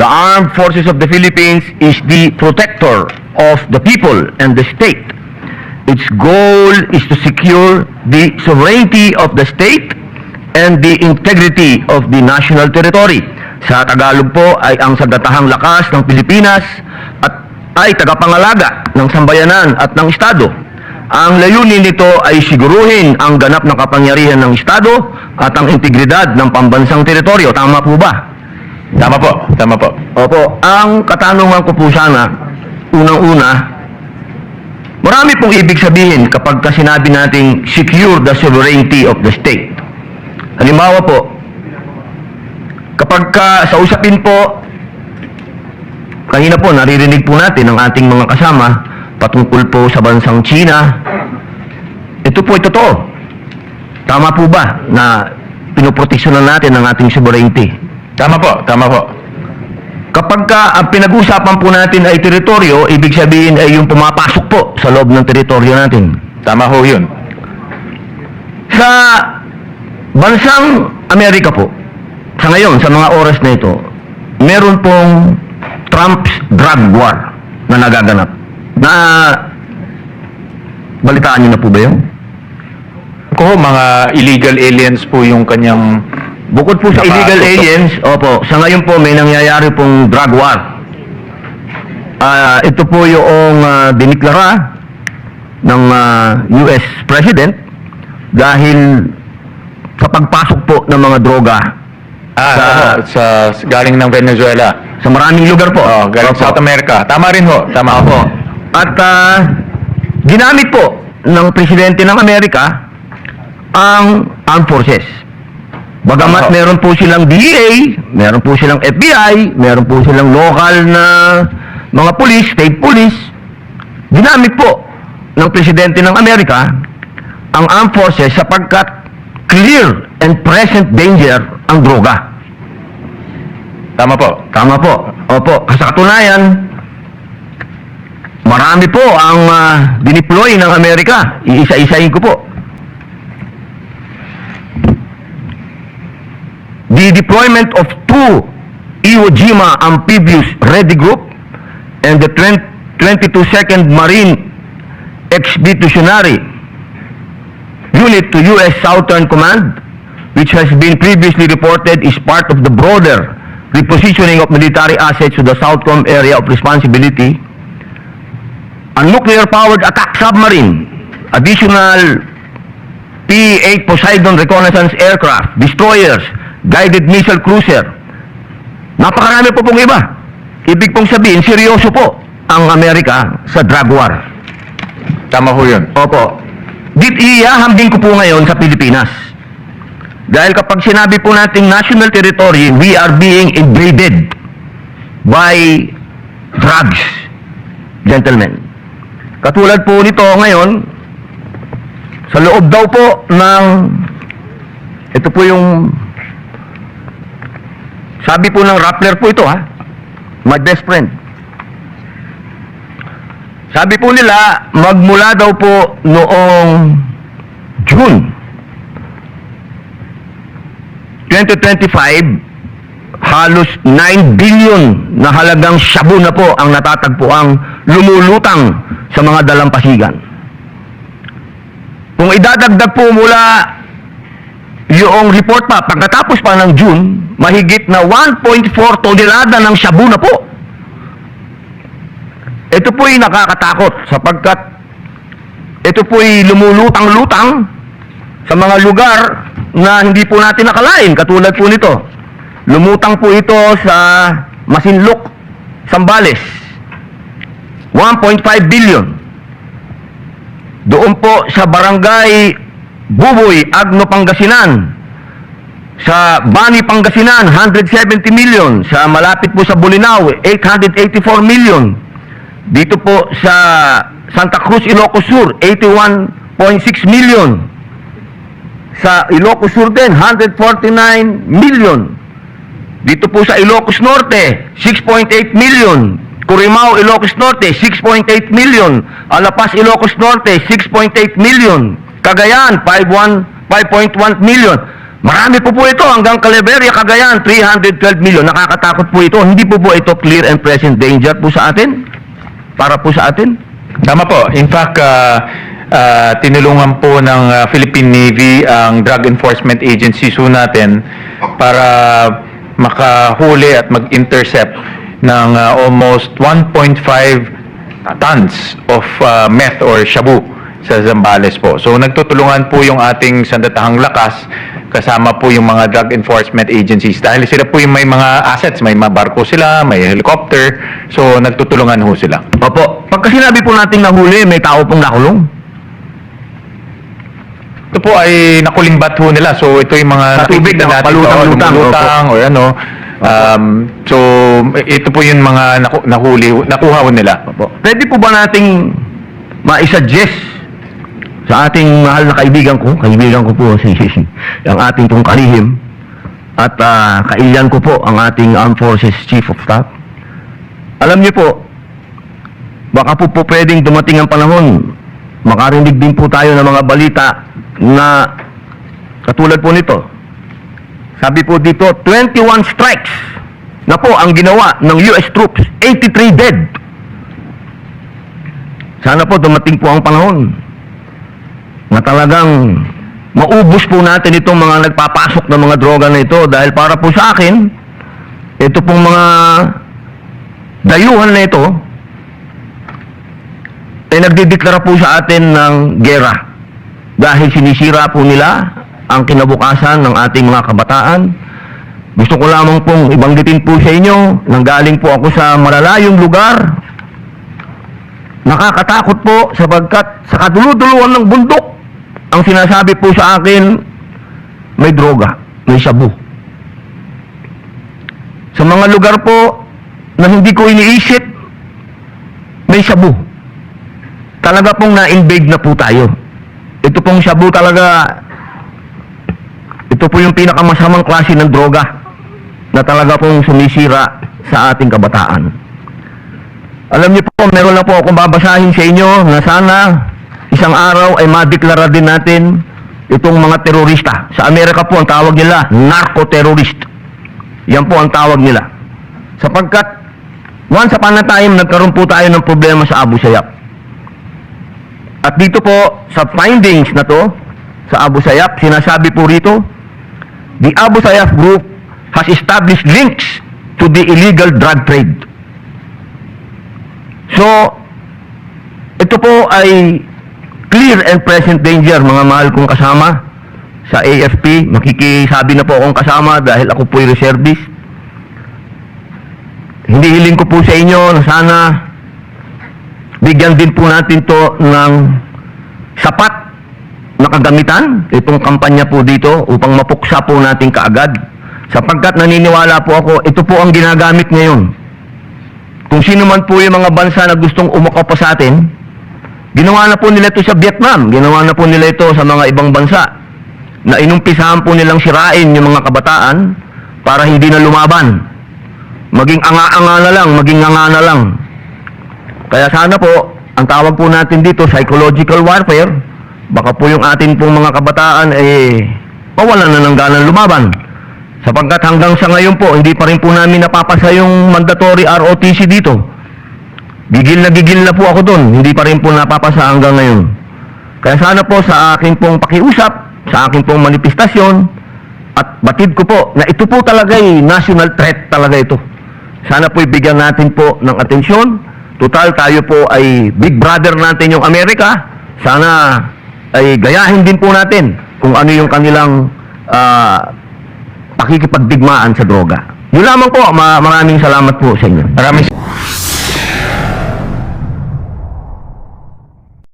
The Armed Forces of the Philippines is the protector of the people and the state. Its goal is to secure the sovereignty of the state and the integrity of the national territory. Sa Tagalog po ay ang sagatahang lakas ng Pilipinas at ay tagapangalaga ng sambayanan at ng Estado. Ang layunin nito ay siguruhin ang ganap na kapangyarihan ng Estado at ang integridad ng pambansang teritoryo. Tama po ba? Tama po, tama po. Opo, ang katanungan ko po sana, unang-una, marami pong ibig sabihin kapag ka sinabi nating secure the sovereignty of the state. Halimbawa po, kapag ka sa usapin po, kanina po naririnig po natin ng ating mga kasama patungkol po sa bansang China, ito po ay totoo. Tama po ba na pinoproteksyonan natin ang ating sovereignty? Tama po, tama po. Kapag ka ang pinag-usapan po natin ay teritoryo, ibig sabihin ay yung pumapasok po sa loob ng teritoryo natin. Tama ho yun. Sa bansang Amerika po, sa ngayon, sa mga oras na ito, meron pong Trump's drug war na nagaganap. Na balitaan niyo na po ba yun? Ko, mga illegal aliens po yung kanyang... Bukod po sa illegal aliens, opo, sa ngayon po may nangyayari pong drug war. Ah, ito po yung uh, diniklara ng ah, US President dahil sa pagpasok po ng mga droga Ah, Sa- sa, sa, galing ng Venezuela. sa maraming lugar po. Oh, galing Opo. South America. Tama rin ho, tama po. At ah, ginamit po ng Presidente ng Amerika ang armed forces. Bagamat Opo. meron po silang DEA, meron po silang FBI, meron po silang local na mga police, state police, ginamit po ng Presidente ng Amerika ang armed forces sapagkat clear and present danger ang droga. Tama po. Tama po. Opo. Sa katunayan, marami po ang ah, dineploy ng Amerika. Iisa-isahin ko po. The deployment of two Iwo Jima amphibious ready group and the 20 22nd Marine Expeditionary Unit to U.S. Southern Command, which has been previously reported is part of the broader repositioning of military assets to the Southcom area of responsibility, a nuclear-powered attack submarine, additional P-8 Poseidon reconnaissance aircraft, destroyers, guided missile cruiser. Napakarami po pong iba. Ibig pong sabihin, seryoso po ang Amerika sa drug war. Tama ho yun. Opo. Dit ihahambing ko po ngayon sa Pilipinas. Dahil kapag sinabi po nating national territory, we are being invaded by drugs. Gentlemen. Katulad po nito ngayon, sa loob daw po ng ito po yung sabi po ng Rappler po ito ha. My best friend. Sabi po nila, magmula daw po noong June 2025, halos 9 billion na halagang shabu na po ang natatagpuang lumulutang sa mga dalampasigan. Kung idadagdag po mula yung report pa, pagkatapos pa ng June, mahigit na 1.4 tonelada ng shabu na po. Ito po'y nakakatakot sapagkat ito po'y lumulutang-lutang sa mga lugar na hindi po natin nakalain, katulad po nito. Lumutang po ito sa Masinloc, Sambales. 1.5 billion. Doon po sa barangay Buboy, Agno, Pangasinan. Sa Bani, Pangasinan, 170 million. Sa malapit po sa Bulinaw, 884 million. Dito po sa Santa Cruz, Ilocos Sur, 81.6 million. Sa Ilocos Sur din, 149 million. Dito po sa Ilocos Norte, 6.8 million. Curimao, Ilocos Norte, 6.8 million. Alapas, Ilocos Norte, 6.8 million. Cagayan, 5.1 5.1 million. Marami po po ito hanggang Calaveria, Cagayan, 312 million. Nakakatakot po ito. Hindi po po ito clear and present danger po sa atin. Para po sa atin. Tama po. In fact, ah, ah, tinulungan po ng ah, Philippine Navy ang Drug Enforcement Agency so natin para makahuli at mag-intercept ng ah, almost 1.5 tons of ah, meth or shabu sa Zambales po. So nagtutulungan po yung ating sandatahang lakas kasama po yung mga drug enforcement agencies dahil sila po yung may mga assets, may mga barko sila, may helicopter, so nagtutulungan ho sila. Opo. Pagka sinabi po natin nahuli, may tao pong nakulong. Ito po ay nakulimbat ho nila. So ito yung mga Sa tubig nakikita na natin palutang-lutang, oh, lumulutang o ano. Um, so ito po yung mga naku- nahuli, nakuha ho nila. Opo. Pwede po ba nating maisuggest sa ating mahal na kaibigan ko, kaibigan ko po si si ang ating pong kalihim at ah, kailyan ko po ang ating Armed Forces Chief of Staff. Alam niyo po, baka po po pwedeng dumating ang panahon, makarinig din po tayo ng mga balita na katulad po nito. Sabi po dito, 21 strikes na po ang ginawa ng US troops, 83 dead. Sana po dumating po ang panahon na talagang maubos po natin itong mga nagpapasok ng mga droga na ito. Dahil para po sa akin, ito pong mga dayuhan na ito ay nagdideklara po sa atin ng gera. Dahil sinisira po nila ang kinabukasan ng ating mga kabataan. Gusto ko lamang pong ibanggitin po sa inyo, nanggaling po ako sa malalayong lugar, Nakakatakot po sapagkat sa kaduluduluan ng bundok, ang sinasabi po sa akin, may droga, may shabu. Sa mga lugar po na hindi ko iniisip, may shabu. Talaga pong na-invade na po tayo. Ito pong shabu talaga, ito po yung pinakamasamang klase ng droga na talaga pong sumisira sa ating kabataan. Alam niyo po, meron na po akong babasahin sa inyo na sana isang araw ay madeklara din natin itong mga terorista. Sa Amerika po ang tawag nila, narco-terrorist. Yan po ang tawag nila. Sapagkat once upon a time, nagkaroon po tayo ng problema sa Abu Sayyaf. At dito po, sa findings na to, sa Abu Sayyaf, sinasabi po rito, the Abu Sayyaf group has established links to the illegal drug trade. So, ito po ay clear and present danger, mga mahal kong kasama sa AFP. Makikisabi na po akong kasama dahil ako po'y reservist. Hindi hiling ko po sa inyo na sana bigyan din po natin to ng sapat na kagamitan, itong kampanya po dito upang mapuksa po natin kaagad. Sapagkat naniniwala po ako, ito po ang ginagamit ngayon kung sino man po yung mga bansa na gustong umukaw pa sa atin, ginawa na po nila ito sa Vietnam, ginawa na po nila ito sa mga ibang bansa, na inumpisahan po nilang sirain yung mga kabataan para hindi na lumaban. Maging anga-anga na lang, maging anga na lang. Kaya sana po, ang tawag po natin dito, psychological warfare, baka po yung atin pong mga kabataan, eh, mawalan na ng ganang lumaban. Sapagkat hanggang sa ngayon po, hindi pa rin po namin napapasa yung mandatory ROTC dito. Gigil na gigil na po ako doon. Hindi pa rin po napapasa hanggang ngayon. Kaya sana po sa akin pong pakiusap, sa akin pong manifestasyon, at batid ko po na ito po talaga ay national threat talaga ito. Sana po ibigyan natin po ng atensyon. Total tayo po ay big brother natin yung Amerika. Sana ay gayahin din po natin kung ano yung kanilang ah, pakikipagdigmaan sa droga. Yun lamang po, ma- maraming salamat po sa inyo. Maraming